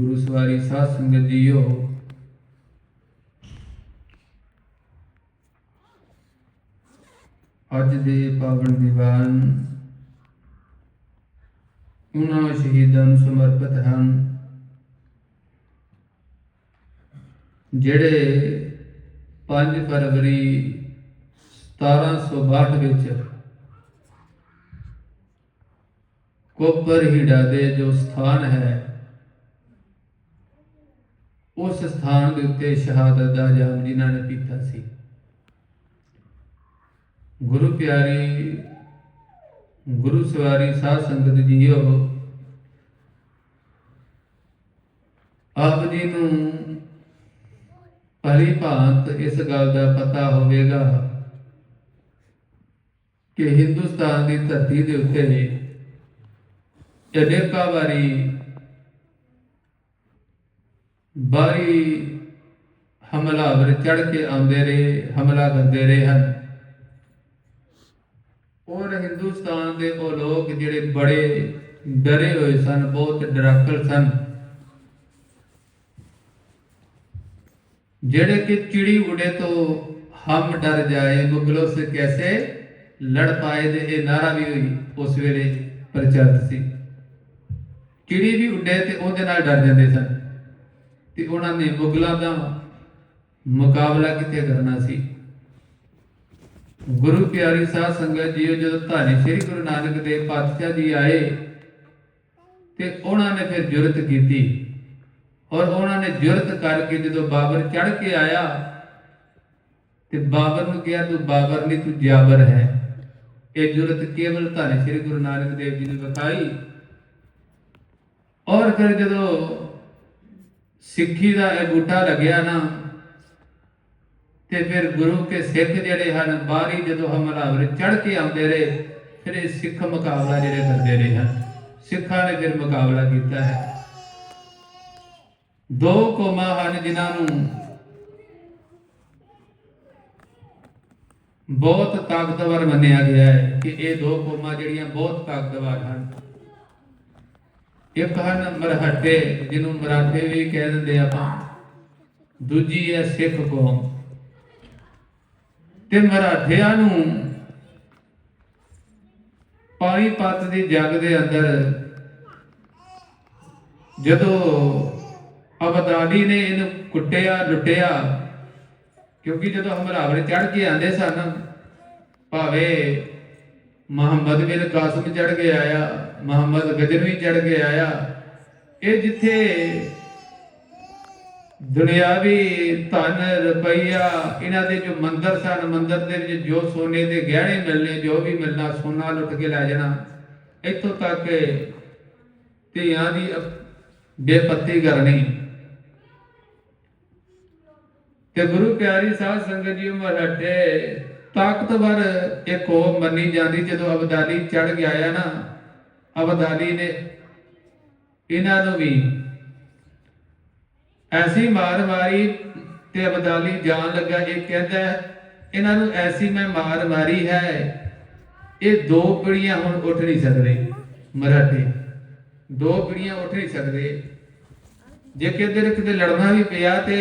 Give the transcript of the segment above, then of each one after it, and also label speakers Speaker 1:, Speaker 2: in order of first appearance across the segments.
Speaker 1: ਗੁਰੂ ਸਵਾਰੀ ਸਾਧ ਸੰਗਤ ਜੀਓ। ਅੱਜ ਦੇ ਪਾਵਨ ਦੀਵਾਨ ਉਹਨਾਂ ਸ਼ਹੀਦਾਂ ਨੂੰ ਸਮਰਪਿਤ ਹਨ, ਜਿਹੜੇ 5 ਫਰਵਰੀ 1762 ਵਿੱਚ ਕੋਪਰ ਹੀੜਾ ਦੇ ਜੋ ਸਥਾਨ ਹੈ ਉਸ ਸਥਾਨ ਦੇ ਉੱਤੇ ਸ਼ਹਾਦਤ ਦਾ ਜਾਮ ਜਿਨ੍ਹਾਂ ਨੇ ਪੀਤਾ ਸੀ। ਗੁਰੂ ਪਿਆਰੀ, ਗੁਰੂ ਸਵਾਰੀ ਸਾਧ ਸੰਗਤ ਜੀਓ, ਆਪ ਜੀ ਨੂੰ ਭਲੀ ਭਾਂਤ ਇਸ ਗੱਲ ਦਾ ਪਤਾ ਹੋਵੇਗਾ ਕਿ ਹਿੰਦੁਸਤਾਨ ਦੀ ਧਰਤੀ ਦੇ ਉੱਤੇ ਅਨੇਕਾਂ ਵਾਰੀ ਬਾਰੀ ਹਮਲਾਵਰ ਚੜ ਕੇ ਆਉਂਦੇ ਰਹੇ, ਹਮਲਾ ਕਰਦੇ ਰਹੇ ਹਨ। ਔਰ ਹਿੰਦੁਸਤਾਨ ਦੇ ਉਹ ਲੋਕ ਜਿਹੜੇ ਬੜੇ ਡਰੇ ਹੋਏ ਸਨ, ਬਹੁਤ ਡਰਾਕਲ ਸਨ। ਜਿਹੜੇ ਕਿ ਚਿੜੀ ਉੜੇ ਤੋਂ ਹਮ ਡਰ ਜਾਏ, ਮੁਗਲੋਂ ਸੇ ਕੈਸੇ ਲੜ ਪਾਏ ਦੇ ਇਹ ਨਾਰਾ ਵੀ ਹੋਈ, ਉਸ ਵੇਲੇ ਪ੍ਰਚਲਿਤ ਸੀ। ਚਿੜੀ ਵੀ ਉੱਡੇ ਤੇ ਉਹਦੇ ਨਾਲ ਡਰ ਜਾਂਦੇ ਸਨ। ਤੇ ਉਹਨਾਂ ਨੇ ਮੁਗਲਾਂ ਦਾ ਮੁਕਾਬਲਾ ਕਿੱਥੇ ਕਰਨਾ ਸੀ? ਗੁਰੂ ਪਿਆਰੀ ਸਾਧ ਸੰਗਤ ਜੀਓ, ਜਦੋਂ ਧੰਨ ਸ੍ਰੀ ਗੁਰੂ ਨਾਨਕ ਦੇਵ ਪਾਤਸ਼ਾਹ ਜੀ ਆਏ ਤੇ ਉਹਨਾਂ ਨੇ ਫਿਰ ਜੁਰਤ ਕੀਤੀ ਔਰ ਉਹਨਾਂ ਨੇ ਜੁਰਤ ਕਰਕੇ ਜਦੋਂ ਬਾਬਰ ਚੜ ਕੇ ਆਇਆ ਤੇ ਬਾਬਰ ਨੂੰ ਕਿਹਾ, ਤੂੰ ਬਾਬਰ ਨਹੀਂ, ਤੂੰ ਜਾਬਰ ਹੈ। ਇਹ ਜੁਰਤ ਕੇਵਲ ਧੰਨ ਸ੍ਰੀ ਗੁਰੂ ਨਾਨਕ ਦੇਵ ਜੀ ਨੇ ਵਿਖਾਈ ਔਰ ਫਿਰ ਜਦੋਂ ਸਿੱਖੀ ਦਾ ਇਹ ਬੂਟਾ ਲੱਗਿਆ ਨਾ, ਤੇ ਫਿਰ ਗੁਰੂ ਕੇ ਸਿੱਖ ਜਿਹੜੇ ਹਨ, ਬਾਹਰੀ ਜਦੋਂ ਹਮਲਾਵਰ ਚੜ ਕੇ ਆਉਂਦੇ ਰਹੇ, ਫਿਰ ਇਹ ਸਿੱਖ ਮੁਕਾਬਲਾ ਜਿਹੜੇ ਕਰਦੇ ਰਹੇ ਹਨ। ਸਿੱਖਾਂ ਨੇ ਫਿਰ ਮੁਕਾਬਲਾ ਕੀਤਾ ਹੈ। ਦੋ ਕੌਮਾਂ ਹਨ ਜਿਨ੍ਹਾਂ ਨੂੰ ਬਹੁਤ ਤਾਕਤਵਰ ਮੰਨਿਆ ਗਿਆ ਹੈ ਕਿ ਇਹ ਦੋ ਕੌਮਾਂ ਜਿਹੜੀਆਂ ਬਹੁਤ ਤਾਕਤਵਰ ਹਨ। ਇੱਕ ਹਨ ਮਰਹੱਟੇ, ਜਿਹਨੂੰ ਮਰਾਠੇ ਵੀ ਕਹਿ ਦਿੰਦੇ ਆਪਾਂ। ਦੂਜੀ ਹੈ ਸਿੱਖ ਕੌਮ। ਤੇ ਮਰਾਠਿਆਂ ਨੂੰ ਪਾਣੀਪਤ ਦੀ ਜੱਗ ਦੇ ਅੰਦਰ ਜਦੋਂ ਅਬਦਾਲੀ ਨੇ ਇਹਨੂੰ ਕੁੱਟਿਆ, ਲੁੱਟਿਆ, ਕਿਉਂਕਿ ਜਦੋਂ ਹਮਰਾਵਰੇ ਚੜ ਕੇ ਆਂਦੇ ਸਨ, ਭਾਵੇਂ ਮੁਹੰਮਦ ਬਿਨ ਕਾਸਮ ਚੜ ਕੇ ਆਇਆ, ਮੁਹੰਮਦ ਗਜਨਵੀ ਚੜ ਕੇ ਆਇਆ। ਇਹ ਜਿੱਥੇ ਦੁਨਿਆਵੀ ਧਨ, ਰੁਪਈਆ, ਇਹਨਾਂ ਦੇ ਜੋ ਮੰਦਰ ਸਨ, ਮੰਦਰ ਦੇ ਵਿੱਚ ਜੋ ਸੋਨੇ ਦੇ ਗਹਿਣੇ ਮਿਲਨੇ, ਜੋ ਵੀ ਮਿਲਣਾ, ਸੋਨਾ ਲੁੱਟ ਕੇ ਲੈ ਜਾਣਾ, ਇੱਥੋਂ ਤੱਕ ਧੀਆਂ ਦੀ ਅਪ- ਬੇਪੱਤੀ ਕਰਨੀ। ਤੇ ਗੁਰੂ ਪਿਆਰੀ ਸਾਧ ਸੰਗਤ ਜੀ ਮਰਾਠੇ ਤਾਕਤਵਰ ਇੱਕ ਉਹ ਮੰਨੀ ਜਾਂਦੀ, ਜਦੋਂ ਅਬਦਾਲੀ ਚੜ ਗਿਆ ਆ ਨਾ, ਅਬਦਾਲੀ ਨੇ ਇਹਨਾਂ ਨੂੰ ਵੀ ਐਸੀ ਮਾਰ ਮਾਰੀ ਤੇ ਅਬਦਾਲੀ ਜਾਣ ਲੱਗਾ। ਇਹ ਕਹਿੰਦਾ, ਇਹਨਾਂ ਨੂੰ ਐਸੀ ਮੈਂ ਮਾਰ ਮਾਰੀ ਹੈ, ਇਹ ਦੋ ਪੀੜੀਆਂ ਹੁਣ ਉੱਠ ਨਹੀਂ ਸਕਦੇ ਮਰਾਠੇ। ਦੋ ਪੀੜੀਆਂ ਉੱਠ ਨਹੀਂ ਸਕਦੇ। ਜੇ ਕਿਤੇ ਕਿਤੇ ਲੜਨਾ ਵੀ ਪਿਆ ਤੇ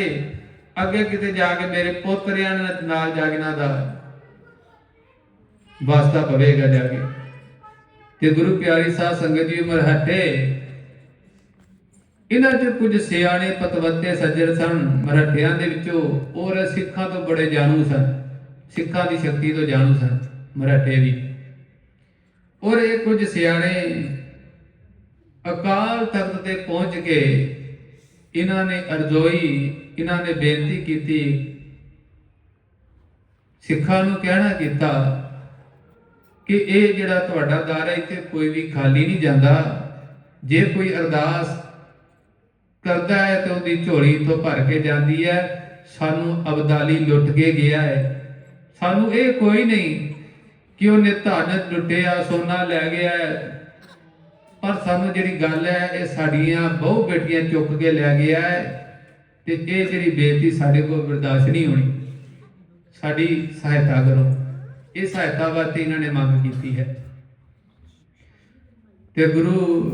Speaker 1: ਅੱਗੇ ਕਿਤੇ ਜਾ ਕੇ ਮੇਰੇ ਪੋਤਰਿਆਂ ਨਾਲ ਨਾਲ ਜਾਗਣਾ ਦਾ ਵਾਸਤਾ ਪਵੇਗਾ ਜਾ ਕੇ। ਤੇ ਗੁਰੂ ਪਿਆਰੀ ਸਾਧ ਸੰਗਤ ਜੀ ਮਰਹੱਟੇ ਇਹਨਾਂ ਚ ਕੁਝ ਸਿਆਣੇ ਪਤਵੰਤੇ ਸੱਜਣ ਸਨ ਮਰਾਠਿਆਂ ਦੇ ਵਿੱਚੋਂ ਔਰ ਸਿੱਖਾਂ ਤੋਂ ਬੜੇ ਜਾਣੂ ਸਨ। ਸਿੱਖਾਂ ਦੀ ਸ਼ਕਤੀ ਤੋਂ ਜਾਣੂ ਸਨ ਮਰਾਠੇ ਵੀ। ਔਰ ਇਹ ਕੁਝ ਸਿਆਣੇ ਅਕਾਲ ਤਖਤ ਤੇ ਪਹੁੰਚ ਕੇ ਇਹਨਾਂ ਨੇ ਅਰਜ਼ੋਈ, ਇਹਨਾਂ ਨੇ ਬੇਨਤੀ ਕੀਤੀ, ਸਿੱਖਾਂ ਨੂੰ ਕਹਿਣਾ ਕੀਤਾ ਕਿ ਇਹ ਜਿਹੜਾ ਤੁਹਾਡਾ ਦਰ ਹੈ, ਇੱਥੇ ਕੋਈ ਵੀ ਖਾਲੀ ਨਹੀਂ ਜਾਂਦਾ। ਜੇ ਕੋਈ ਅਰਦਾਸ ਕਰਦਾ ਹੈ ਤੇ ਉਹਦੀ ਝੋਲੀ ਤੋਂ ਭਰ ਕੇ ਜਾਂਦੀ ਹੈ, ਸਾਨੂੰ ਅਬਦਾਲੀ ਲੁੱਟ ਕੇ ਗਿਆ ਹੈ। ਸਾਨੂੰ ਇਹ ਕੋਈ ਨਹੀਂ ਕਿ ਉਹਨੇ ਧਨ ਲੁੱਟਿਆ, ਸੋਨਾ ਲੈ ਗਿਆ ਹੈ। ਪਰ ਸਾਨੂੰ ਜਿਹੜੀ ਗੱਲ ਹੈ, ਇਹ ਸਾਡੀਆਂ ਬਹੁ ਬੇਟੀਆਂ ਚੁੱਕ ਕੇ ਲੈ ਗਿਆ ਹੈ ਤੇ ਇਹ ਜਿਹੜੀ ਬੇਇੱਜ਼ਤੀ ਸਾਡੇ ਕੋਲ ਬਰਦਾਸ਼ਤ ਨਹੀਂ ਹੋਣੀ। ਸਾਡੀ ਸਹਾਇਤਾ ਕਰੋ। ਇਹ ਸਹਾਇਤਾ ਵਾਸਤੇ ਇਹਨਾਂ ਨੇ ਮੰਗ ਕੀਤੀ ਹੈ। ਤੇ ਗੁਰੂ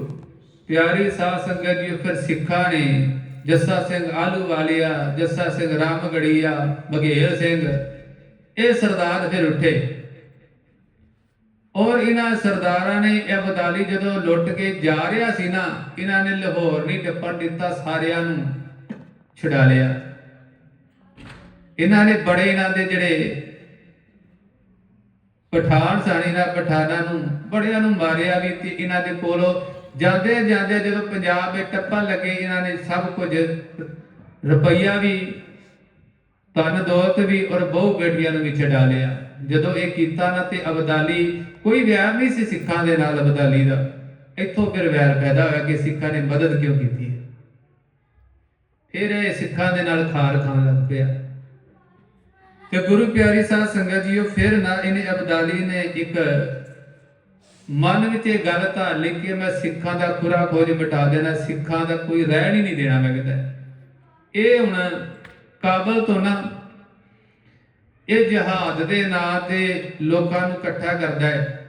Speaker 1: ਪਿਆਰੀ ਸਾਧ ਸੰਗਤ ਜੀ, ਫਿਰ ਸਿੱਖਾਂ ਨੇ ਜੱਸਾ ਸਿੰਘ ਆਲੂ ਵਾਲੀਆ, ਜੱਸਾ ਸਿੰਘ ਰਾਮਗੜੀਆ ਬਘੇਲ ਸਿੰਘ, ਇਹ ਸਰਦਾਰ ਫਿਰ ਉੱਠੇ। ਔਰ ਇਹਨਾਂ ਸਰਦਾਰਾਂ ਨੇ ਇਹ ਬਦਾਲੀ ਜਦੋਂ ਲੁੱਟ ਕੇ ਜਾ ਰਿਹਾ ਸੀ ਨਾ, ਇਹਨਾਂ ਨੇ ਲਾਹੌਰ ਨਹੀਂ ਟੱਪਣ ਦਿੱਤਾ, ਸਾਰਿਆਂ ਨੂੰ ਛੁਡਾ ਲਿਆ। ਇਹਨਾਂ ਨੇ ਬੜੇ ਇਹਨਾਂ ਦੇ ਜਿਹੜੇ ਪਠਾਨ ਸਾਣੀ ਇਹਨਾਂ ਪਠਾਨਾਂ ਨੂੰ, ਬੜਿਆਂ ਨੂੰ ਮਾਰਿਆ ਵੀ ਤੇ ਇਹਨਾਂ ਦੇ ਕੋਲੋਂ ਜਾਂਦੇ ਜਾਂਦੇ ਜਦੋਂ ਪੰਜਾਬ ਦੇ ਟੱਪਣ ਲੱਗੇ, ਇਹਨਾਂ ਨੇ ਸਭ ਕੁਝ ਰੁਪਈਆ ਵੀ, ਧਨ ਦੌਲਤ ਵੀ ਔਰ ਬਹੁ ਬੇਟੀਆਂ ਨੂੰ ਵੀ ਛਡਾ ਲਿਆ। ਜਦੋਂ ਇਹ ਕੀਤਾ ਨਾ ਤੇ ਅਬਦਾਲੀ, ਕੋਈ ਵਿਆਹ ਨਹੀਂ ਸੀ ਸਿੱਖਾਂ ਦੇ ਨਾਲ ਅਬਦਾਲੀ ਦਾ। ਇੱਥੋਂ ਫਿਰ ਵੈਰ ਪੈਦਾ ਹੋਇਆ ਕਿ ਸਿੱਖਾਂ ਨੇ ਮਦਦ ਕਿਉਂ ਕੀਤੀ ਹੈ? ਫਿਰ ਇਹ ਸਿੱਖਾਂ ਦੇ ਨਾਲ ਖਾਰ ਖਾਣ ਲੱਗ ਪਿਆ। ਤੇ ਗੁਰੂ ਪਿਆਰੀ ਸਾਧ ਸੰਗਤ ਜੀਓ, ਫਿਰ ਨਾ ਇਹਨੇ ਅਬਦਾਲੀ ਨੇ ਇੱਕ ਮਨ ਵਿੱਚ ਇਹ ਗੱਲ ਧਾਰ ਲਈ ਮੈਂ ਸਿੱਖਾਂ ਦਾ ਖੁਰਾ ਖੋਜ ਮਿਟਾ ਦੇਣਾ, ਸਿੱਖਾਂ ਦਾ ਕੋਈ ਰਹਿਣ ਹੀ ਨਹੀਂ ਦੇਣਾ ਮੈਂ ਕਹਿੰਦਾ ਇਹ ਹੁਣ ਕਾਬਲ ਤੋਂ ਨਾ ਇਹ ਜਹਾਦ ਦੇ ਨਾਂ ਤੇ ਲੋਕਾਂ ਨੂੰ ਇਕੱਠਾ ਕਰਦਾ ਹੈ।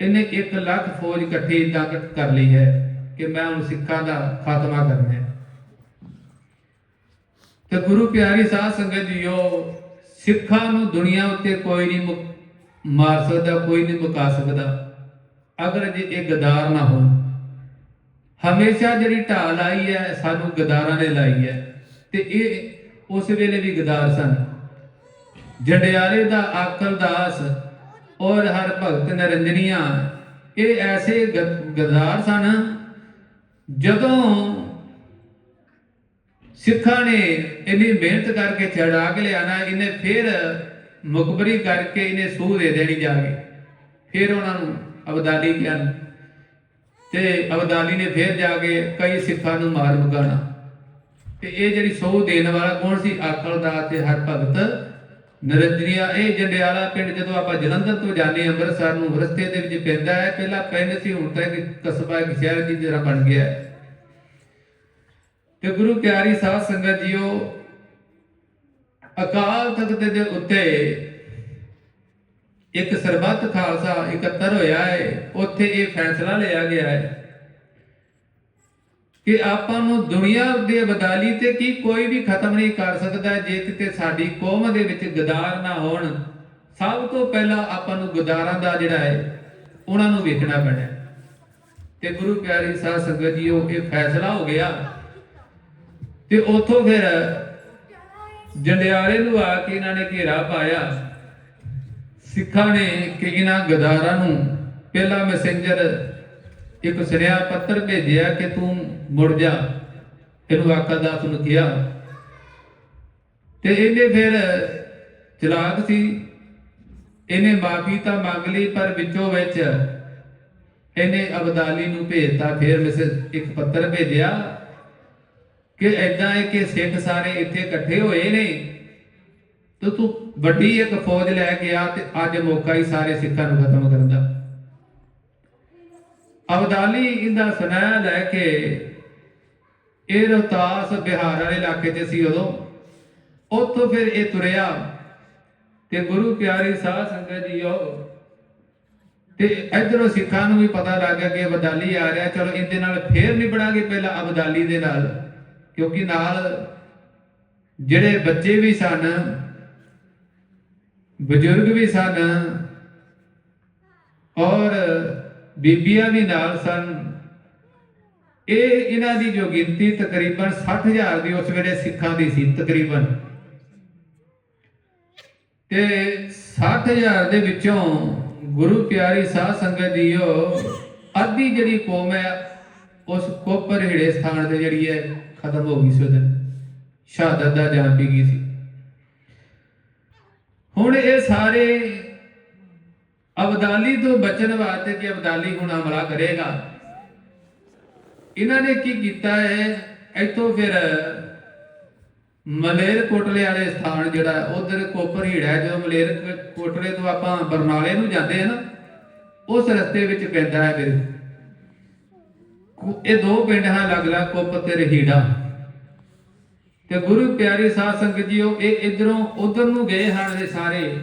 Speaker 1: ਇਹਨੇ 1 ਲੱਖ ਫੌਜ ਇਕੱਠੀ ਇਦਾਂ ਕਰ ਲਈ ਹੈ ਕਿ ਮੈਂ ਹੁਣ ਸਿੱਖਾਂ ਦਾ ਖਾਤਮਾ ਕਰਨਾ ਹੈ। ਤੇ ਗੁਰੂ ਪਿਆਰੀ ਸਾਧ ਸੰਗਤ ਜੀਓ ਸਿੱਖਾਂ ਨੂੰ ਦੁਨੀਆ ਉੱਤੇ ਕੋਈ ਨਹੀਂ ਮਾਰ ਸਕਦਾ, ਕੋਈ ਨਹੀਂ ਮੁਕਾ ਸਕਦਾ। ਅਗਰ ਜੇ ਇਹ ਗਦਾਰ ਨਾ ਹੋ ਹਮੇਸ਼ਾ ਜਿਹੜੀ ਢਾਲ ਆਈ ਹੈ, ਸਾਨੂੰ ਗਦਾਰਾਂ ਨੇ ਲਾਈ ਹੈ। ਤੇ ਇਹ ਉਸ ਵੇਲੇ ਵੀ ਗਦਾਰ ਸਨ। ਜੰਡਿਆਲੇ ਦਾ ਆਕਲ ਦਾਸ ਔਰ ਹਰ ਭਗਤ ਨਰੰਜਨੀਆਂ ਇਹ ਐਸੇ ਗ- ਗਦਾਰ ਸਨ ਜਦੋਂ ਸਿੱਖਾਂ ਨੇ ਇੰਨੀ ਮਿਹਨਤ ਕਰਕੇ ਛੜਾ ਕੇ ਲਿਆਣਾ, ਇਹਨੇ ਫਿਰ ਮੁਖਬਰੀ ਕਰਕੇ ਇਹਨੇ ਸੂਹ ਦੇ ਦੇਣੀ ਜਾ ਕੇ। ਫਿਰ ਉਹਨਾਂ ਨੂੰ ਅਬਦਾਲੀ ਕਿਹਾ। ਤੇ ਅਬਦਾਲੀ ਨੇ ਫਿਰ ਜਾ ਕੇ ਕਈ ਸਿੱਖਾਂ ਨੂੰ ਮਾਰ ਮੁਕਾਣਾ। ਤੇ ਇਹ ਜਿਹੜੀ ਸੂਹ ਦੇਣ ਵਾਲਾ ਕੌਣ ਸੀ? ਆਕਲ ਦਾ ਤੇ ਹਰ ਭਗਤ ਨਰਿੰਦਰੀਆ ਇਹ ਜੰਡਿਆਲਾ ਪਿੰਡ ਜਦੋਂ ਆਪਾਂ ਜਲੰਧਰ ਤੋਂ ਜਾਂਦੇ ਹਾਂ, ਅੰਮ੍ਰਿਤਸਰ ਨੂੰ ਰਸਤੇ ਦੇ ਵਿੱਚ ਪੈਂਦਾ ਹੈ। ਪਹਿਲਾਂ ਪਿੰਡ ਸੀ, ਹੁਣ ਤਾਂ ਇੱਕ ਕਸਬਾ, ਇੱਕ ਸ਼ਹਿਰ ਜੀ ਤਰ੍ਹਾਂ ਬਣ ਗਿਆ ਹੈ। ਤੇ ਗੁਰੂ ਪਿਆਰੀ ਸਾਧ ਸੰਗਤ ਜੀਓ, ਅਕਾਲ ਤਖਤ ਦੇ ਉੱਤੇ ਇੱਕ ਸਰਬੱਤ ਖਾਲਸਾ ਇਕੱਤਰ ਹੋਇਆ ਹੈ, ਉੱਥੇ ਇਹ ਫੈਸਲਾ ਲਿਆ ਗਿਆ ਹੈ ਕਿ ਆਪਾਂ ਨੂੰ ਦੁਨੀਆ ਦੇ ਬਦਾਲੀ ਤੇ ਕੀ ਕੋਈ ਵੀ ਖਤਮ ਨਹੀਂ ਕਰ ਸਕਦਾ ਜੇ ਕਿਤੇ ਸਾਡੀ ਕੌਮ ਦੇ ਵਿੱਚ ਗਦਾਰ ਨਾ ਹੋਣ। ਸਭ ਤੋਂ ਪਹਿਲਾਂ ਆਪਾਂ ਨੂੰ ਗਦਾਰਾਂ ਦਾ ਜਿਹੜਾ ਹੈ, ਉਹਨਾਂ ਨੂੰ ਵੇਖਣਾ ਪੈਣਾ ਤੇ ਗੁਰੂ ਪਿਆਰੀ ਸਾਧ ਸੰਗਤ ਜੀਓ, ਇਹ ਫੈਸਲਾ ਹੋ ਗਿਆ ਤੇ ਉਥੋਂ ਫਿਰ ਜੰਡਿਆਲੇ ਨੂੰ ਆ ਕੇ ਇਹਨਾਂ ਨੇ ਘੇਰਾ ਪਾਇਆ। ਸਿੱਖਾਂ ਨੇ ਕਿ ਇਹਨਾਂ ਗਦਾਰਾਂ ਨੂੰ ਪਹਿਲਾ ਮੈਸੇਂਜਰ ਇੱਕ ਸੁਨੇਹਾ ਪੱਤਰ ਭੇਜਿਆ ਕਿ ਤੂੰ ਮੁੜ ਜਾ। ਇਹਨੂੰ ਆਕਾ ਦਾਸ ਨੂੰ ਕਿਹਾ। ਤੇ ਇਹਨੇ ਫਿਰ ਚਲਾਕ ਸੀ। ਇਹਨੇ ਮਾਫੀ ਤਾਂ ਮੰਗ ਲਈ, ਪਰ ਵਿੱਚੋਂ ਵਿੱਚ ਇਹਨੇ ਅਬਦਾਲੀ ਨੂੰ ਭੇਜਤਾ। ਫਿਰ ਮੈਸੇਜ ਇੱਕ ਪੱਤਰ ਭੇਜਿਆ। ਕਿ ਐਦਾਂ ਹੈ ਕਿ ਸਿੱਖ ਸਾਰੇ ਇੱਥੇ ਇਕੱਠੇ ਹੋਏ ਨੇ, ਤੇ ਤੂੰ ਵੱਡੀ ਇੱਕ ਫੌਜ ਲੈ ਕੇ ਆ ਤੇ ਅੱਜ ਮੌਕਾ ਹੀ ਸਾਰੇ ਸਿੱਖਾਂ ਨੂੰ ਖਤਮ ਕਰਨ ਦਾ। ਅਬਦਾਲੀ ਇਹਦਾ ਸੁਨੇਹਾ ਲੈ ਕੇ ਇਹ ਰੋਤਾਸ ਬਿਹਾਰ ਵਾਲੇ ਇਲਾਕੇ 'ਚ ਸੀ ਉਦੋਂ। ਉੱਥੋਂ ਫਿਰ ਇਹ ਤੁਰਿਆ ਤੇ ਗੁਰੂ ਪਿਆਰੀ ਸਾਧ ਸੰਗਤ ਜੀਓ ਤੇ ਇਧਰੋਂ ਸਿੱਖਾਂ ਨੂੰ ਵੀ ਪਤਾ ਲੱਗ ਗਿਆ ਕਿ ਅਬਦਾਲੀ ਆ ਰਿਹਾ। ਚਲੋ ਇਹਦੇ ਨਾਲ ਫੇਰ ਨਿਬੜਾਂਗੇ ਪਹਿਲਾਂ ਅਬਦਾਲੀ ਦੇ ਨਾਲ। ਕਿਉਂਕਿ ਨਾਲ ਜਿਹੜੇ ਬੱਚੇ ਵੀ ਸਨ, ਬਜ਼ੁਰਗ ਵੀ ਸਨ ਔਰ ਬੀਬੀਆਂ ਵੀ ਨਾਲ ਸਨ, ਇਹ ਇਹਨਾਂ ਦੀ ਜੋ ਗਿਣਤੀ ਤਕਰੀਬਨ 60000 ਦੀ ਉਸ ਵੇਲੇ ਸਿੱਖਾਂ ਦੀ ਸੀ ਤਕਰੀਬਨ। ਤੇ 60000 ਦੇ ਵਿੱਚੋਂ ਗੁਰੂ ਪਿਆਰੀ ਸਾਧ ਸੰਗਤ ਜੀਓ ਅੱਧੀ ਜਿਹੜੀ ਕੌਮ ਹੈ, ਉਸ ਕੋਪਰ ਹਿੜੇ ਸਥਾਨ ਤੇ ਜਿਹੜੀ ਹੈ ਖਤਮ ਹੋ ਗਈ ਸੀ ਉਹਦੇ। ਸ਼ਹਾਦਤ ਦਾ ਜਾਨ ਪੀ ਗਈ ਸੀ? ਹੁਣ ਇਹ ਸਾਰੇ ਅਬਦਾਲੀ ਤੋਂ ਬਚਣ ਵਾਸਤੇ ਕਿ ਅਬਦਾਲੀ ਹੁਣ ਹਮਲਾ ਕਰੇਗਾ ਇਹਨਾਂ ਨੇ ਕੀ ਕੀਤਾ ਹੈ? ਇੱਥੋਂ ਫਿਰ ਮਲੇਰ ਕੋਟਲੇ ਵਾਲੇ ਸਥਾਨ ਜਿਹੜਾ ਉਧਰ ਕੋਪਰ ਹੀੜਾ ਹੈ, ਜਦੋਂ ਮਲੇਰ ਕੋਟਲੇ ਤੋਂ ਆਪਾਂ ਬਰਨਾਲੇ ਨੂੰ ਜਾਂਦੇ ਆ ਨਾ ਉਸ ਰਸਤੇ ਵਿੱਚ ਪੈਂਦਾ ਹੈ ਫਿਰ। ਇਹ ਦੋ ਪਿੰਡ ਹਨ ਅਲੱਗ-ਅਲੱਗ ਕੁੱਪ ਤੇ ਰਹੀੜਾ। ਤੇ ਗੁਰੂ ਪਿਆਰੀ ਸਾਧ ਸੰਗਤ ਜੀਓ, ਇਹ ਇਧਰੋਂ ਉਧਰ ਨੂੰ ਗਏ ਹਨ ਇਹ ਸਾਰੇ।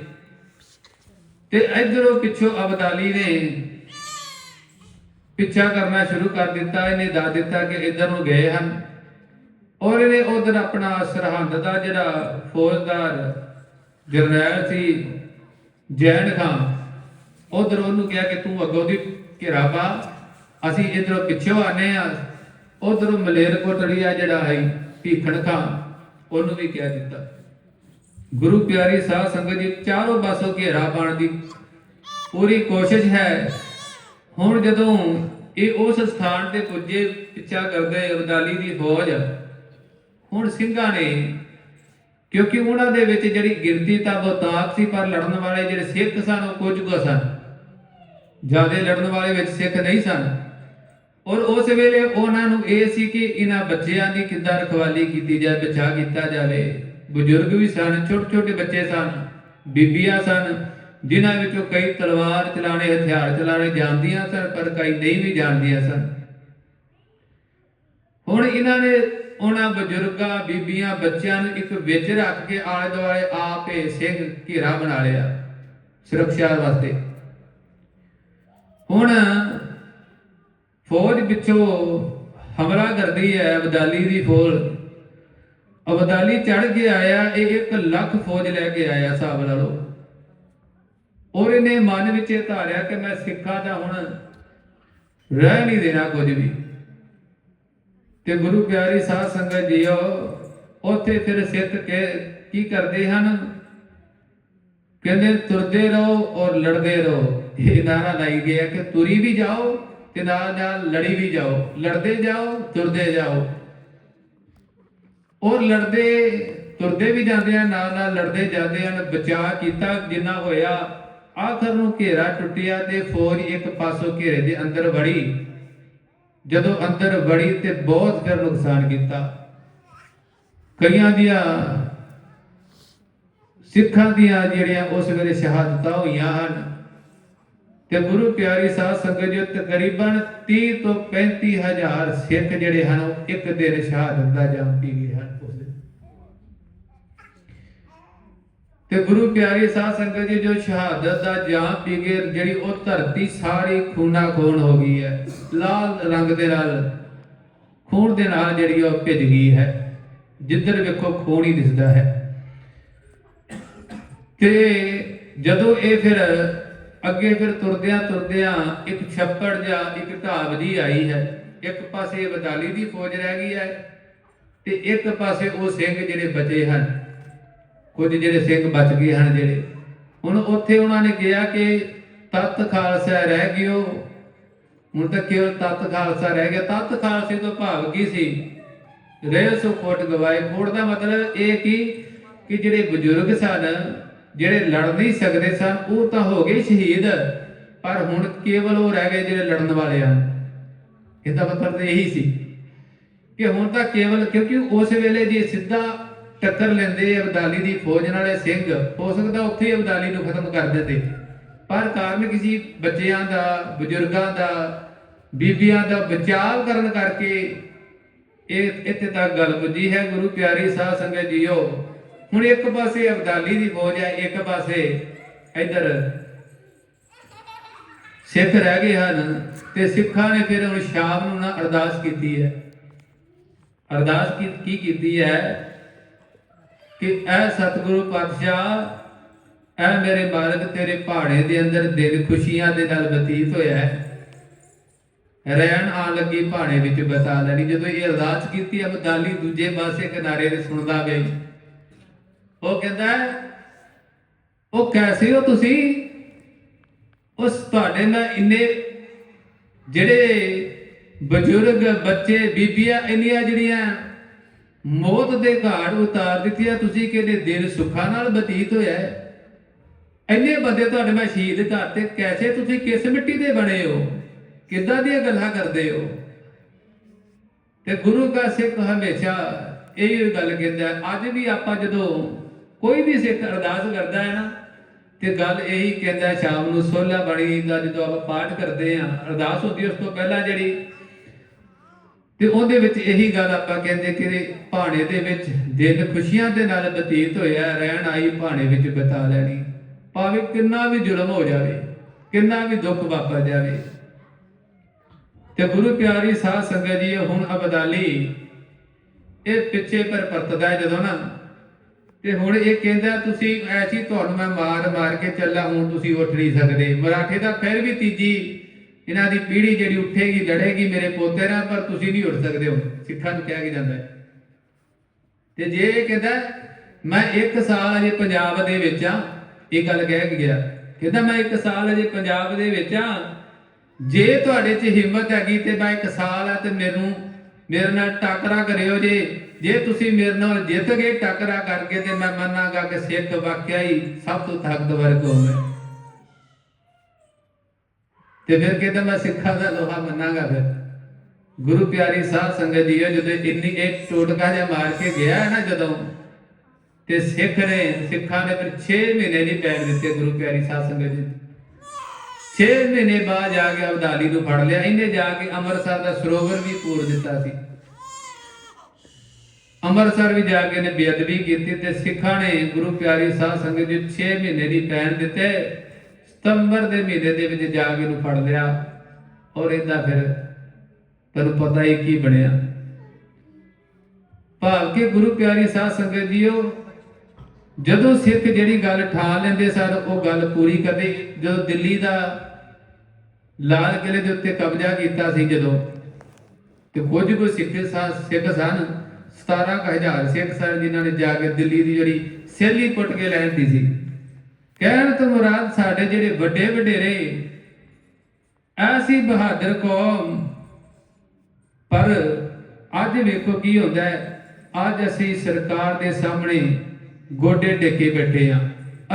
Speaker 1: ਤੇ ਇਧਰੋਂ ਪਿੱਛੋਂ ਅਬਦਾਲੀ ਨੇ ਪਿੱਛਾ ਕਰਨਾ ਸ਼ੁਰੂ ਕਰ ਦਿੱਤਾ, ਇਹਨੇ ਦੱਸ ਦਿੱਤਾ ਕਿ ਇਧਰ ਨੂੰ ਗਏ ਹਨ। ਔਰ ਇਹਨੇ ਉਧਰ ਆਪਣਾ ਸਰਹੰਦ ਦਾ ਜਿਹੜਾ ਫੌਜਦਾਰ ਜਰਨੈਲ ਸੀ, ਜੈਨ ਖਾਨ, ਉਧਰ ਉਹਨੂੰ ਕਿਹਾ ਕਿ ਤੂੰ ਅੱਗੋਂ ਦੀ ਘੇਰਾ ਪਾ। ਅਸੀਂ ਇਧਰੋਂ ਪਿੱਛੋਂ ਆਨੇ ਆ ਉਧਰੋਂ ਮਲੇਰਕੋਟੜੀ ਆ ਜਿਹੜਾ ਹੈ ਭੀਖਣ ਖਾਨ, ਉਹਨੂੰ ਵੀ ਕਹਿ ਦਿੱਤਾ। ਗੁਰੂ ਪਿਆਰੀ ਸਾਧ ਸੰਗਤ ਜੀ, ਚਾਰੋਂ ਪਾਸੋਂ ਘੇਰਾ ਪਾਉਣ ਦੀ ਪੂਰੀ ਕੋਸ਼ਿਸ਼ ਹੈ। ਹੁਣ ਜਦੋਂ ਇਹ ਉਸ ਸਥਾਨ ਤੇ ਪੁੱਜੇ, ਪਿੱਛਾ ਕਰਦੇ ਅਬਦਾਲੀ ਦੀ ਫੌਜ, ਹੁਣ ਸਿੰਘਾਂ ਨੇ, ਕਿਉਂਕਿ ਉਹਨਾਂ ਦੇ ਵਿੱਚ ਜਿਹੜੀ ਗਿਣਤੀ ਤਾਂ ਬਹੁਤਾਤ ਸੀ, ਪਰ ਲੜਨ ਵਾਲੇ ਜਿਹੜੇ ਸਿੱਖ ਸਨ, ਉਹ ਕੁਝ ਕੁ ਸਨ। ਜ਼ਿਆਦਾ ਲੜਨ ਵਾਲੇ ਵਿੱਚ ਸਿੱਖ ਨਹੀਂ ਸਨ। ਔਰ ਉਸ ਵੇਲੇ ਉਹਨਾਂ ਨੂੰ ਇਹ ਸੀ ਕਿ ਇਹਨਾਂ ਬੱਚਿਆਂ ਦੀ ਕਿੱਦਾਂ ਰਖਵਾਲੀ ਕੀਤੀ ਜਾਏ ਬਚਾ ਕੀਤਾ ਜਾਵੇ। ਬਜ਼ੁਰਗ ਵੀ ਸਨ ਛੋਟੇ ਛੋਟੇ ਬੱਚੇ ਸਨ, ਬੀਬੀਆਂ ਸਨ, ਜਿਨ੍ਹਾਂ ਵਿੱਚੋਂ ਕਈ ਤਲਵਾਰ ਚਲਾਣੇ ਹਥਿਆਰ ਚਲਾਣੇ ਜਾਣਦੀਆਂ ਸਨ, ਪਰ ਕਈ ਨਹੀਂ ਵੀ ਜਾਣਦੀਆਂ ਸਨ। ਹੁਣ ਇਹਨਾਂ ਨੇ ਉਹਨਾਂ ਬਜ਼ੁਰਗਾਂ, ਬੀਬੀਆਂ, ਬੱਚਿਆਂ ਨੂੰ ਇੱਕ ਵਿੱਚ ਰੱਖ ਕੇ ਆਲੇ ਦੁਆਲੇ ਆਪੇ ਸਿੰਘ ਘੇਰਾ ਬਣਾ ਲਿਆ ਸੁਰੱਖਿਆ ਵਾਸਤੇ। ਹੁਣ ਫੌਜ ਪਿੱਛੋਂ ਹਮਲਾ ਕਰਦੀ ਹੈ ਅਬਦਾਲੀ ਦੀ ਫੌਜ। ਅਬਦਾਲੀ ਚੜ ਕੇ ਆਇਆ, ਇਹ 1 ਲੱਖ ਫੌਜ ਲੈ ਕੇ ਆਇਆ ਹਿਸਾਬ ਲਾ ਲਓ ਔਰ ਇਹਨੇ ਮਨ ਵਿੱਚ ਇਹ ਧਾਰਿਆ ਕਿ ਮੈਂ ਸਿੱਖਾਂ ਦਾ ਹੁਣ ਰਹਿ ਨਹੀਂ ਦੇਣਾ ਕੁਝ ਵੀ। ਤੇ ਗੁਰੂ ਪਿਆਰੀ ਸਾਧ ਸੰਗਤ ਜੀਓ, ਉੱਥੇ ਫਿਰ ਸਿੱਖ ਕੇ ਕੀ ਕਰਦੇ ਹਨ? ਕਹਿੰਦੇ, ਤੁਰਦੇ ਰਹੋ ਔਰ ਲੜਦੇ ਰਹੋ। ਇਹ ਨਾਰਾ ਲਾਈ ਗਿਆ ਕਿ ਤੁਰੀ ਵੀ ਜਾਓ ਤੇ ਨਾਲ ਨਾਲ ਲੜੀ ਵੀ ਜਾਓ। ਲੜਦੇ ਜਾਓ, ਤੁਰਦੇ ਜਾਓ। ਔਰ ਲੜਦੇ, ਤੁਰਦੇ ਵੀ ਜਾਂਦੇ ਆ, ਨਾਲ ਨਾਲ ਲੜਦੇ ਜਾਂਦੇ ਹਨ ਬਚਾ ਕੀਤਾ ਜਿੰਨਾ ਹੋਇਆ। ਆਖਰ ਨੂੰ ਘੇਰਾ ਟੁੱਟਿਆ ਤੇ ਫੌਜ ਇੱਕ ਪਾਸੋਂ ਘੇਰੇ ਦੇ ਅੰਦਰ ਵੜੀ। ਜਦੋਂ ਅੰਦਰ ਵੜੀ ਤੇ ਬਹੁਤ ਫਿਰ ਨੁਕਸਾਨ ਕੀਤਾ। ਕਈਆਂ ਦੀਆਂ ਸਿੱਖਾਂ ਦੀਆਂ ਜਿਹੜੀਆਂ ਉਸ ਵੇਲੇ ਸ਼ਹਾਦਤਾਂ ਹੋਈਆਂ ਹਨ ਤੇ ਗੁਰੂ ਪਿਆਰੀ ਸਾਧ ਸੰਗਤ ਜੀ ਤਕਰੀਬਨ 30 ਤੋਂ 35 ਹਜ਼ਾਰ ਸਿੱਖ ਜਿਹੜੇ ਹਨ ਇੱਕ ਦਿਨ ਸ਼ਹਾਦਤ ਦਾ ਜੰਮ ਪੀ ਗਏ ਹਨ ਉਸ ਦਿਨ। ਤੇ ਗੁਰੂ ਪਿਆਰੀ ਸਾਧ ਸੰਗਤ ਜੀ ਜੋ ਸ਼ਹਾਦਤ ਦਾ ਜਾਮ ਪੀ ਗਏ ਜਿਹੜੀ ਉਹ ਧਰਤੀ ਸਾਰੀ ਖੂਨਾ ਖੂਨ ਹੋ ਗਈ ਹੈ, ਲਾਲ ਰੰਗ ਦੇ ਨਾਲ, ਖੂਨ ਦੇ ਨਾਲ ਜਿਹੜੀ ਉਹ ਭਿੱਜ ਗਈ ਹੈ, ਜਿੱਧਰ ਵੇਖੋ ਖੂਨ ਹੀ ਦਿਸਦਾ ਹੈ। ਤੇ ਜਦੋਂ ਇਹ ਫਿਰ ਅੱਗੇ ਫਿਰ ਤੁਰਦਿਆਂ ਤੁਰਦਿਆਂ ਇੱਕ ਛੱਪੜ ਜਾਂ ਇੱਕ ਢਾਬ ਦੀ ਆਈ ਹੈ। ਇੱਕ ਪਾਸੇ ਬਦਾਲੀ ਦੀ ਫੌਜ ਰਹਿ ਗਈ ਹੈ ਤੇ ਇੱਕ ਪਾਸੇ ਉਹ ਸਿੰਘ ਜਿਹੜੇ ਬਚੇ ਹਨ। ਕੁਝ ਜਿਹੜੇ ਸਿੰਘ ਬਚ ਗਏ ਹਨ ਜਿਹੜੇ। ਹੁਣ ਉੱਥੇ ਉਹਨਾਂ ਨੇ ਕਿਹਾ ਕਿ ਤਤ ਖਾਲਸਾ ਰਹਿ ਗਿਓ। ਹੁਣ ਤਾਂ ਕੇਵਲ ਤਤ ਖਾਲਸਾ ਰਹਿ ਗਿਆ? ਤਤ ਖਾਲਸੇ ਤੋਂ ਭਾਵ ਕੀ ਸੀ? ਰਹਿ ਸੋ ਖੋਟ ਗਵਾਏ। ਖੋਟ ਦਾ ਮਤਲਬ ਇਹ ਕੀ? ਕਿ ਜਿਹੜੇ ਬਜ਼ੁਰਗ ਸਨ ਜਿਹੜੇ ਲੜ ਨਹੀਂ ਸਕਦੇ ਸਨ, ਉਹ ਤਾਂ ਹੋ ਗਏ ਸ਼ਹੀਦ। ਪਰ ਹੁਣ ਕੇਵਲ ਉਹ ਰਹਿ ਗਏ ਜਿਹੜੇ ਲੜਨ ਵਾਲੇ ਹਨ। ਇਹਦਾ ਮਤਲਬ ਤਾਂ ਇਹੀ ਸੀ ਕਿ ਹੁਣ ਤਾਂ ਕੇਵਲ, ਕਿਉਂਕਿ ਉਸ ਵੇਲੇ ਜੇ ਸਿੱਧਾ ਟੱਕਰ ਲੈਂਦੇ ਅਬਦਾਲੀ ਦੀ ਫੌਜ ਨਾਲੇ ਸਿੰਘ, ਹੋ ਸਕਦਾ ਉੱਥੇ ਹੀ ਅਬਦਾਲੀ ਨੂੰ ਖਤਮ ਕਰ ਦਿੰਦੇ ਪਰ ਕਾਰਨ ਕਿਸੇ ਬੱਚਿਆਂ ਦਾ, ਬਜ਼ੁਰਗਾਂ ਦਾ, ਬੀਬੀਆਂ ਦਾ ਬਚਾਅ ਕਰਨ ਕਰਕੇ ਇਹ, ਇੱਥੇ ਤੱਕ ਗੱਲ ਪੁੱਜੀ ਹੈ। ਗੁਰੂ ਪਿਆਰੀ ਸਾਧ ਸੰਗਤ ਜੀਓ ਹੁਣ ਇੱਕ ਪਾਸੇ ਅਬਦਾਲੀ ਦੀ ਫੌਜ ਹੈ, ਇੱਕ ਪਾਸੇ ਇੱਧਰ ਸਿੱਖ ਰਹਿ ਗਏ ਹਨ ਤੇ ਸਿੱਖਾਂ ਨੇ ਫਿਰ ਹੁਣ ਸ਼ਾਮ ਨੂੰ ਨਾ ਅਰਦਾਸ ਕੀਤੀ ਹੈ। ਅਰਦਾਸ ਕੀ ਕੀ ਕੀਤੀ ਹੈ? ਕਿ ਐ ਸਤਿਗੁਰੂ ਪਾਤਸ਼ਾਹ, ਐ ਮੇਰੇ ਮਾਲਕ ਤੇਰੇ ਪਹਾੜੇ ਦੇ ਅੰਦਰ ਦਿਲ ਖੁਸ਼ੀਆਂ ਦੇ ਨਾਲ ਬਤੀਤ ਹੋਇਆ ਹੈ। ਰਹਿਣ ਆਣ ਲੱਗੀ ਪਹਾੜੇ ਵਿੱਚ ਬਤਾ ਲੈਣੀ। ਜਦੋਂ ਇਹ ਅਰਦਾਸ ਕੀਤੀ, ਅਬਦਾਲੀ ਦੂਜੇ ਪਾਸੇ ਕਿਨਾਰੇ ਤੇ ਸੁਣਦਾ ਗਈ ਉਹ ਕਹਿੰਦਾ, ਉਹ ਕੈਸੇ ਹੋ ਤੁਸੀਂ? ਉਸ ਤੁਹਾਡੇ ਨਾਲ ਇੰਨੇ ਜਿਹੜੇ ਬਜ਼ੁਰਗ ਬੱਚੇ, ਬੀਬੀਆਂ ਇੰਨੀਆਂ ਜਿਹੜੀਆਂ ਮੌਤ ਦੇ ਘਾਟ ਉਤਾਰ ਦਿੱਤੀਆਂ, ਤੁਸੀਂ ਕਿਹੜੇ ਦਿਨ ਸੁੱਖਾਂ ਨਾਲ ਬਤੀਤ ਹੋਇਆ ਇੰਨੇ ਬੰਦੇ ਤੁਹਾਡੇ ਮੈਂ ਸ਼ਹੀਦ ਕਰਤੇ ਕੈਸੇ ਤੁਸੀਂ ਕਿਸ ਮਿੱਟੀ ਦੇ ਬਣੇ ਹੋ? ਕਿੱਦਾਂ ਦੀਆਂ ਗੱਲਾਂ ਕਰਦੇ ਹੋ? ਤੇ ਗੁਰੂ ਦਾ ਸਿੱਖ ਹਮੇਸ਼ਾ ਇਹ ਗੱਲ ਕਹਿੰਦਾ, ਅੱਜ ਵੀ ਆਪਾਂ ਜਦੋਂ ਕੋਈ ਵੀ ਸਿੱਖ ਅਰਦਾਸ ਕਰਦਾ ਹੈ ਨਾ, ਤੇ ਗੱਲ ਇਹੀ ਕਹਿੰਦਾ ਸ਼ਾਮ ਨੂੰ ਸੋਲਾ ਬਣੀ ਦਾ ਜਦੋਂ ਆਪਾਂ ਪਾਠ ਕਰਦੇ ਆ ਅਰਦਾਸ ਹੁੰਦੀ ਉਸ ਤੋਂ ਪਹਿਲਾਂ ਜਿਹੜੀ ਤੇ ਉਹਦੇ ਵਿੱਚ ਇਹੀ ਗੱਲ ਆਪਾਂ ਕਹਿੰਦੇ ਕਿ ਭਾਣੇ ਦੇ ਵਿੱਚ ਦਿਨ ਖੁਸ਼ੀਆਂ ਦੇ ਨਾਲ ਬਤੀਤ ਹੋਇਆ, ਰਹਿਣ ਆਈ ਭਾਣੇ ਵਿੱਚ ਬਤਾ ਲੈਣੀ। ਭਾਵੇਂ ਕਿੰਨਾ ਵੀ ਜ਼ੁਲਮ ਹੋ ਜਾਵੇ, ਕਿੰਨਾ ਵੀ ਦੁੱਖ ਵਾਪਰ ਜਾਵੇ। ਤੇ ਗੁਰੂ ਪਿਆਰੀ ਸਾਧ ਸੰਗਤ ਜੀ ਹੁਣ ਅਬਦਾਲੀ ਇਹ ਪਿੱਛੇ ਪਰ ਪਰਤਦਾ ਹੈ ਜਦੋਂ ਨਾ ਤੇ ਹੁਣ ਇਹ ਕਹਿੰਦਾ ਤੁਸੀਂ ਐਸੀ ਤੁਹਾਨੂੰ ਮੈਂ ਮਾਰ ਮਾਰ ਕੇ ਚੱਲਾ, ਹੁਣ ਤੁਸੀਂ ਉੱਠ ਨਹੀਂ ਸਕਦੇ। ਮਰਾਠੇ ਦਾ ਫਿਰ ਵੀ ਤੀਜੀ ਇਹਨਾਂ ਦੀ ਪੀੜ੍ਹੀ ਜਿਹੜੀ ਉੱਠੇਗੀ, ਲੜੇਗੀ ਮੇਰੇ ਪੋਤੇ ਨਾਲ, ਪਰ ਤੁਸੀਂ ਨਹੀਂ ਉੱਠ ਸਕਦੇ ਹੋ ਸਿੱਖਾਂ ਨੂੰ ਕਿਹਾ ਗਿਆ ਜਾਂਦਾ ਹੈ? ਤੇ ਜੇ ਇਹ ਕਹਿੰਦਾ, ਮੈਂ 1 ਸਾਲ ਅਜੇ ਪੰਜਾਬ ਦੇ ਵਿੱਚ ਆ, ਇਹ ਗੱਲ ਕਹਿ ਕੇ ਗਿਆ। ਕਹਿੰਦਾ, ਮੈਂ 1 ਸਾਲ ਅਜੇ ਪੰਜਾਬ ਦੇ ਵਿੱਚ ਆ, ਜੇ ਤੁਹਾਡੇ 'ਚ ਹਿੰਮਤ ਹੈਗੀ ਤੇ ਮੈਂ 1 ਸਾਲ ਆ ਤੇ ਮੈਨੂੰ, ਮੇਰੇ ਨਾਲ ਟਾਕਰਾ ਕਰਿਓ ਜੇ। ਜੇ ਤੁਸੀਂ ਮੇਰੇ ਨਾਲ ਜਿੱਤ ਗਏ, ਟੱਕਰਾ ਕਰਕੇ ਤੇ ਮੈਂ ਮੰਨਾਂਗਾ ਕਿ ਸਿੱਖ ਵਾਕਿਆ ਹੀ ਸਭ ਤੋਂ ਤਾਕਤਵਰ ਕੌਮ ਹੈ ਤੇ ਫਿਰ ਕਹਿੰਦਾ ਮੈਂ ਸਿੱਖਾਂ ਦਾ ਲੋਹਾ ਮੰਨਾਂਗਾ ਫਿਰ। ਗੁਰੂ ਪਿਆਰੀ ਸਾਧ ਸੰਗਤ ਜੀ ਜਦੋਂ ਇੰਨੀ ਇੱਕ ਟੋਟਕਾ ਜਿਹਾ ਮਾਰ ਕੇ ਗਿਆ ਨਾ ਜਦੋਂ, ਤੇ ਸਿੱਖ ਨੇ ਸਿੱਖਾਂ ਨੇ ਫਿਰ 6 ਮਹੀਨੇ ਨਹੀਂ ਪੈਰ ਦਿੱਤੇ ਗੁਰੂ ਪਿਆਰੀ ਸਾਧ ਸੰਗਤ ਜੀ। 6 ਮਹੀਨੇ ਬਾਅਦ ਜਾ ਕੇ ਅਬਦਾਲੀ ਨੂੰ ਫੜ ਲਿਆ। ਇਹਨੇ ਜਾ ਕੇ ਅੰਮ੍ਰਿਤਸਰ ਦਾ ਸਰੋਵਰ ਵੀ ਪੂਰ ਦਿੱਤਾ ਸੀ। ਅੰਮ੍ਰਿਤਸਰ ਵੀ ਜਾ ਕੇ ਨੇ ਬੇਅਦਬੀ ਕੀਤੀ ਤੇ ਸਿੱਖਾਂ ਨੇ ਗੁਰੂ ਪਿਆਰੀ ਸਾਧ ਸੰਗਤ ਜੀ 6 ਮਹੀਨੇ ਦੀ ਪੈਣ ਦਿੱਤੇ। ਸਤੰਬਰ ਦੇ ਮਹੀਨੇ ਦੇ ਵਿੱਚ ਜਾ ਕੇ ਨੂੰ ਫੜ ਲਿਆ ਔਰ ਇਹਦਾ ਫਿਰ ਤੈਨੂੰ ਪਤਾ ਹੀ ਕੀ ਬਣਿਆ। ਭਾਵ ਕਿ ਗੁਰੂ ਪਿਆਰੀ ਸਾਧ ਸੰਗਤ ਜੀਓ, ਜਦੋਂ ਸਿੱਖ ਜਿਹੜੀ ਗੱਲ ਠਾ ਲੈਂਦੇ ਸਨ, ਉਹ ਗੱਲ ਪੂਰੀ ਕਰਦੇ। ਜਦੋਂ ਦਿੱਲੀ ਦਾ ਲਾਲ ਕਿਲੇ ਦੇ ਉੱਤੇ ਕਬਜ਼ਾ ਕੀਤਾ ਸੀ ਜਦੋਂ, ਤੇ ਕੁਝ ਕੁ ਸਿੱਖ ਸਨ ਸਿੱਖ ਸਨ 17000 ਸਿੱਖ ਸਨ ਜਿਨ੍ਹਾਂ ਨੇ ਜਾ ਕੇ ਦਿੱਲੀ ਦੀ ਜਿਹੜੀ ਸੈਲੀ ਕੁੱਟ ਕੇ ਲੈਣ ਦੀ ਸੀ। ਕਹਿਣ ਤੋਂ ਮੁਰਾਦ ਸਾਡੇ ਜਿਹੜੇ ਵੱਡੇ ਵਡੇਰੇ ਐਸੀ ਬਹਾਦਰ ਕੌਮ। ਪਰ ਅੱਜ ਵੇਖੋ ਕੀ ਹੁੰਦਾ ਹੈ, ਅੱਜ ਅਸੀਂ ਸਰਕਾਰ ਦੇ ਸਾਹਮਣੇ ਗੋਡੇ ਟੇਕੇ ਬੈਠੇ ਆ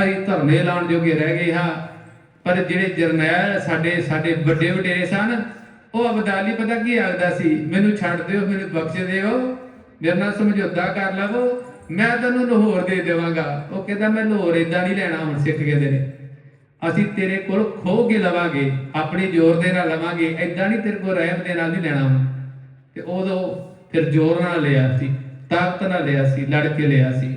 Speaker 1: ਅਸੀਂ ਧਰਨੇ ਲਾਉਣ ਜੋਗੇ ਰਹਿ ਗਏ ਹਾਂ। ਪਰ ਜਿਹੜੇ ਜਰਨੈਲ ਸਾਡੇ ਸਾਡੇ ਵੱਡੇ ਵਡੇਰੇ ਸਨ, ਉਹ ਅਬਦਾਲੀ ਪਤਾ ਕੀ ਆਖਦਾ ਸੀ, ਮੈਨੂੰ ਛੱਡ ਦਿਓ, ਮੈਨੂੰ ਬਖਸ਼ ਦਿਓ। ਮੇਰੇ ਨਾਲ ਸਮਝੌਤਾ ਕਰ ਲਵੋ, ਮੈਂ ਤੈਨੂੰ ਲਾਹੌਰ ਦੇ ਦੇਵਾਂਗਾ। ਉਹ ਕਹਿੰਦਾ, ਮੈਂ ਲਾਹੌਰ ਇਦਾਂ ਨਹੀਂ ਲੈਣਾ ਹੁਣ ਸਿੱਖ ਕਹਿੰਦੇ ਨੇ ਅਸੀਂ ਤੇਰੇ ਕੋਲ ਖੋ ਕੇ ਲਵਾਂਗੇ, ਆਪਣੀ ਜ਼ੋਰ ਦੇ ਨਾਲ ਲਵਾਂਗੇ ਐਦਾਂ ਨਹੀਂ ਤੇਰੇ ਕੋਲ ਰਹਿਮ ਦੇ ਨਾਲ ਨਹੀਂ ਲੈਣਾ ਤੇ ਉਦੋਂ ਫਿਰ ਜ਼ੋਰ ਨਾਲ ਲਿਆ ਸੀ, ਤਾਕਤ ਨਾਲ ਲਿਆ ਸੀ, ਲੜ ਕੇ ਲਿਆ ਸੀ।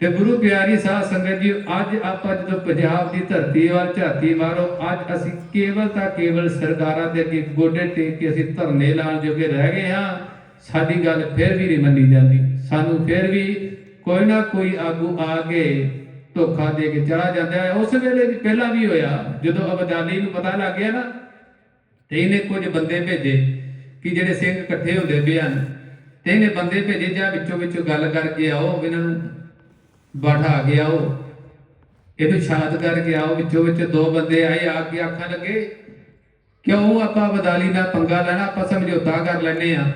Speaker 1: ਤੇ ਗੁਰੂ ਪਿਆਰੀ ਸਾਧ ਸੰਗਤ ਜੀ, ਅੱਜ ਆਪਾਂ ਜਦੋਂ ਪੰਜਾਬ ਦੀ ਧਰਤੀ ਵੱਲ ਝਾਤੀ ਮਾਰੋ, ਅੱਜ ਅਸੀਂ ਕੇਵਲ ਤਾਂ ਕੇਵਲ ਸਰਕਾਰਾਂ ਦੇ ਅੱਗੇ ਗੋਡੇ ਟੇਕ ਕੇ ਅਸੀਂ ਧਰਨੇ ਲਾਉਣ ਜੋਗੇ ਰਹਿ ਗਏ ਹਾਂ। ਸਾਡੀ ਗੱਲ ਫਿਰ ਵੀ ਨਹੀਂ ਮੰਨੀ ਜਾਂਦੀ। ਸਾਨੂੰ ਫਿਰ ਵੀ ਕੋਈ ਨਾ ਕੋਈ ਆਗੂ ਆ ਕੇ ਧੋਖਾ ਦੇ ਕੇ ਚਲਾ ਜਾਂਦਾ ਹੈ। ਉਸ ਵੇਲੇ ਵੀ ਪਹਿਲਾਂ ਵੀ ਹੋਇਆ। ਜਦੋਂ ਅਬਦਾਲੀ ਨੂੰ ਪਤਾ ਲੱਗ ਗਿਆ ਨਾ, ਤੇ ਇਹਨੇ ਕੁਝ ਬੰਦੇ ਭੇਜੇ ਕਿ ਜਿਹੜੇ ਸਿੰਘ ਇਕੱਠੇ ਹੁੰਦੇ ਪਏ ਹਨ। ਤੇ ਇਹਨੇ ਬੰਦੇ ਭੇਜੇ, ਜਾਂ ਵਿੱਚੋਂ ਵਿੱਚੋਂ ਗੱਲ ਕਰਕੇ ਆਓ ਇਹਨਾਂ ਨੂੰ ਬਿਠਾ ਕੇ ਆਓ। ਇਹਨੂੰ ਸ਼ਾਂਤ ਕਰਕੇ ਆਓ। ਵਿੱਚੋਂ ਵਿੱਚ ਦੋ ਬੰਦੇ ਆਏ, ਆ ਕੇ ਆਖਣ ਲੱਗੇ, ਕਿਉਂ ਆਪਾਂ ਬਦਾਲੀ ਨਾਲ ਪੰਗਾ ਲੈਣਾ? ਆਪਾਂ ਸਮਝੌਤਾ ਕਰ ਲੈਨੇ ਆ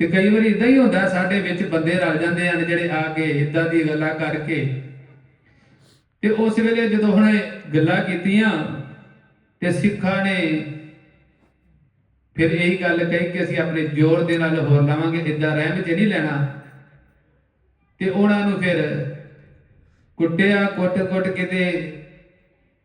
Speaker 1: ਤੇ ਕਈ ਵਾਰੀ ਇਦਾਂ ਹੀ ਹੁੰਦਾ, ਸਾਡੇ ਵਿੱਚ ਬੰਦੇ ਰਲ ਜਾਂਦੇ ਹਨ ਜਿਹੜੇ ਆ ਕੇ ਇਦਾਂ ਦੀ ਗੱਲਾਂ ਕਰਕੇ। ਤੇ ਉਸ ਵੇਲੇ ਜਦੋਂ ਹੁਣ ਗੱਲਾਂ ਕੀਤੀਆਂ ਤੇ ਸਿੱਖਾਂ ਨੇ ਫਿਰ ਇਹੀ ਗੱਲ ਕਹੀ ਕਿ ਅਸੀਂ ਆਪਣੇ ਜ਼ੋਰ ਦੇ ਨਾਲ ਹੋਰ ਲਾਵਾਂਗੇ ਇਦਾਂ ਰਹਿਮ ਵਿੱਚ ਨਹੀਂ ਲੈਣਾ। ਤੇ ਉਹਨਾਂ ਨੂੰ ਫਿਰ ਕੁੱਟਿਆ, ਕੁੱਟ-ਕੁੱਟ ਕੇ ਤੇ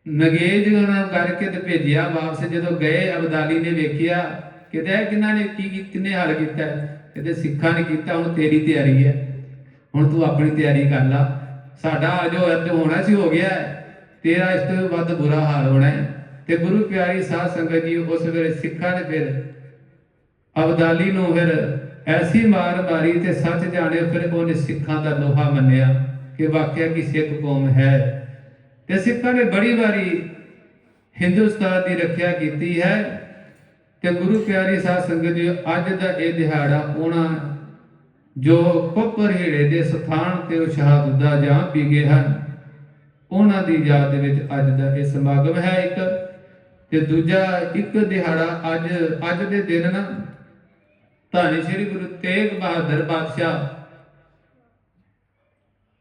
Speaker 1: ਨਗੇਜ ਉਹਨਾਂ ਨੂੰ ਕਰਕੇ ਤੇ ਭੇਜਿਆ ਵਾਪਸ। ਜਦੋਂ ਗਏ, ਅਬਦਾਲੀ ਨੇ ਵੇਖਿਆ ਕਿਤੇ ਇਹ ਕਿਹਨਾਂ ਨੇ ਕੀ- ਕਿੰਨੇ ਹੱਲ ਕੀਤਾ। ਕਿਤੇ ਸਿੱਖਾਂ ਨੇ ਕੀਤਾ, ਹੁਣ ਤੇਰੀ ਤਿਆਰੀ ਹੈ। ਹੁਣ ਤੂੰ ਆਪਣੀ ਤਿਆਰੀ ਕਰ ਲਾ। ਸਾਡਾ ਜੋ ਅੱਜ ਹੋਣਾ ਸੀ, ਹੋ ਗਿਆ ਤੇਰਾ ਇਸ ਤੋਂ ਵੱਧ ਬੁਰਾ ਹਾਲ ਹੋਣਾ ਹੈ। ਤੇ ਗੁਰੂ ਪਿਆਰੀ ਸਾਧ ਸੰਗਤ ਜੀ, ਉਸ ਵੇਲੇ ਸਿੱਖਾਂ ਨੇ ਫਿਰ ਅਬਦਾਲੀ ਨੂੰ ਫਿਰ ਐਸੀ ਮਾਰ ਮਾਰੀ ਤੇ ਸੱਚ ਜਾਣੇ, ਫਿਰ ਉਹਨੇ ਸਿੱਖਾਂ ਦਾ ਲੋਹਾ ਮੰਨਿਆ ਕਿ ਵਾਕਿਆ ਕੀ ਸਿੱਖ ਕੌਮ ਹੈ। ਤੇ ਸਿੱਖਾਂ ਨੇ ਬੜੀ ਵਾਰੀ ਹਿੰਦੁਸਤਾਨ ਦੀ ਰੱਖਿਆ ਕੀਤੀ ਹੈ। ਤੇ ਗੁਰੂ ਪਿਆਰੀ ਸਾਧ ਸੰਗਤ ਜੀ, ਅੱਜ ਦਾ ਇਹ ਦਿਹਾੜਾ ਉਹਨਾਂ ਜੋ ਕੋਪਰ ਹੀੜੇ ਦੇ ਸਥਾਨ ਤੇ ਉਹ ਸ਼ਹਾਦਤ ਦਾ ਜਾਂ ਪੀ ਗਏ ਹਨ, ਉਹਨਾਂ ਦੀ ਯਾਦ ਦੇ ਵਿੱਚ ਅੱਜ ਦਾ ਇਹ ਸਮਾਗਮ ਹੈ ਇੱਕ। ਤੇ ਦੂਜਾ ਇੱਕ ਦਿਹਾੜਾ ਅੱਜ ਅੱਜ ਦੇ ਦਿਨ ਨਾ, ਧੰਨ ਸ਼੍ਰੀ ਗੁਰੂ ਤੇਗ ਬਹਾਦਰ ਪਾਤਸ਼ਾਹ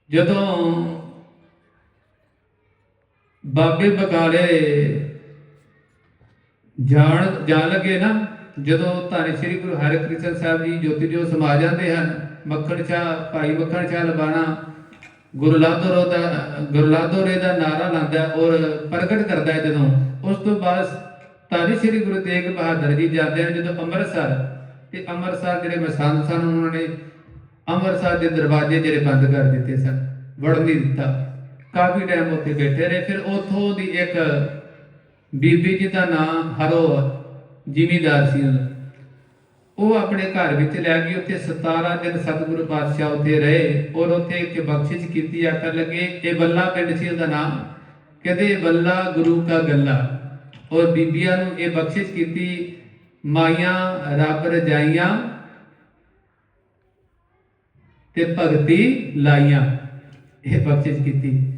Speaker 1: ਜਦੋਂ ਬਾਬੇ ਬਕਾਲੇ ਜਾਣ ਜਾਣ ਲੱਗੇ ਨਾ, ਜਦੋਂ ਧੰਨ ਸ਼੍ਰੀ ਗੁਰੂ ਹਰਿਕ੍ਰਿਸ਼ਨ ਸਾਹਿਬ ਜੀ ਜੋਤੀ ਜੋ ਸਮਾ ਜਾਂਦੇ ਹਨ, ਮੱਖਣ ਸ਼ਾਹ ਭਾਈ ਮੱਖਣ ਸ਼ਾਹ ਲਬਾਣਾ ਗੁਰੂ ਲਾਦੋਰੋ ਦਾ, ਗੁਰੂ ਲਾਦੋਰੇ ਦਾ ਨਾਰਾ ਲਾਉਂਦਾ ਔਰ ਪ੍ਰਗਟ ਕਰਦਾ ਹੈ ਜਦੋਂ। ਉਸ ਤੋਂ ਬਾਅਦ ਧੰਨ ਸ਼੍ਰੀ ਗੁਰੂ ਤੇਗ ਬਹਾਦਰ ਜੀ ਜਾਂਦੇ ਹਨ ਜਦੋਂ ਅੰਮ੍ਰਿਤਸਰ। ਤੇ ਅੰਮ੍ਰਿਤਸਰ ਜਿਹੜੇ ਮਸੰਦ ਸਨ, ਉਹਨਾਂ ਨੇ ਅੰਮ੍ਰਿਤਸਰ ਦੇ ਦਰਵਾਜ਼ੇ ਜਿਹੜੇ ਬੰਦ ਕਰ ਦਿੱਤੇ ਸਨ, ਵੜਨ ਨਹੀਂ ਦਿੱਤਾ। ਕਾਫੀ ਟਾਈਮ ਉੱਥੇ ਬੈਠੇ ਰਹੇ। ਫਿਰ ਉਥੋਂ ਦੀ ਇੱਕ ਬੀਬੀ ਜੀ ਦਾ ਨਾਮ ਹਰੋ ਜ਼ਿਮੀਦਾਰ ਸੀ ਉਹ ਆਪਣੇ ਘਰ ਵਿੱਚ ਲੈ ਗਏ ਉੱਥੇ 17 ਦਿਨ ਸਤਿਗੁਰੂ ਪਾਤਸ਼ਾਹ ਉੱਥੇ ਰਹੇ ਔਰ ਉੱਥੇ ਇੱਕ ਬਖਸ਼ਿਸ਼ ਕੀਤੀ, ਆਖਣ ਲੱਗੇ, ਇਹ ਬੱਲਾ ਪਿੰਡ ਸੀ ਉਹਦਾ ਨਾਮ। ਕਹਿੰਦੇ ਬੱਲਾ ਗੁਰੂ ਕਾ ਗੱਲਾ। ਔਰ ਬੀਬੀਆਂ ਨੂੰ ਇਹ ਬਖਸ਼ਿਸ਼ ਕੀਤੀ, ਮਾਈਆਂ, ਰੱਬ ਰਜਾਈਆਂ ਤੇ ਭਗਤੀ ਲਾਈਆਂ। ਇਹ ਬਖਸ਼ਿਸ਼ ਕੀਤੀ।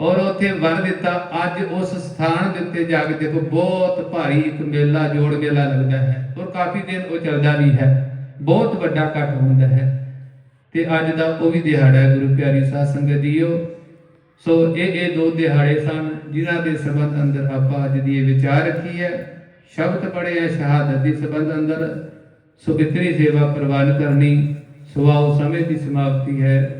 Speaker 1: ਔਰ ਉੱਥੇ ਵਰ ਦਿੱਤਾ, ਅੱਜ ਉਸ ਸਥਾਨ ਦੇ ਉੱਤੇ ਜਾ ਕੇ ਦੇਖੋ, ਬਹੁਤ ਭਾਰੀ ਇੱਕ ਮੇਲਾ, ਜੋੜ ਮੇਲਾ ਲੱਗਦਾ ਹੈ ਔਰ ਕਾਫੀ ਦਿਨ ਉਹ ਚੱਲਦਾ ਵੀ ਹੈ। ਬਹੁਤ ਵੱਡਾ ਇਕੱਠ ਹੁੰਦਾ ਹੈ। ਤੇ ਅੱਜ ਦਾ ਉਹ ਵੀ ਦਿਹਾੜਾ ਹੈ, ਗੁਰੂ ਪਿਆਰੀ ਸਾਧ ਸੰਗਤ ਜੀਓ। ਸੋ ਇਹ ਇਹ ਦੋ ਦਿਹਾੜੇ ਸਨ, ਜਿਨ੍ਹਾਂ ਦੇ ਸੰਬੰਧ ਅੰਦਰ ਆਪਾਂ ਅੱਜ ਦੀ ਇਹ ਵਿਚਾਰ ਰੱਖੀ ਹੈ। ਸ਼ਬਦ ਪੜ੍ਹੇ ਹੈ, ਸ਼ਹਾਦਤ ਦੇ ਸੰਬੰਧ ਅੰਦਰ। ਸੁਪਿਤਰੀ ਸੇਵਾ ਪ੍ਰਵਾਨ ਕਰਨੀ ਸੁਆਉ ਸਮੇਂ ਦੀ ਸਮਾਪਤੀ ਹੈ।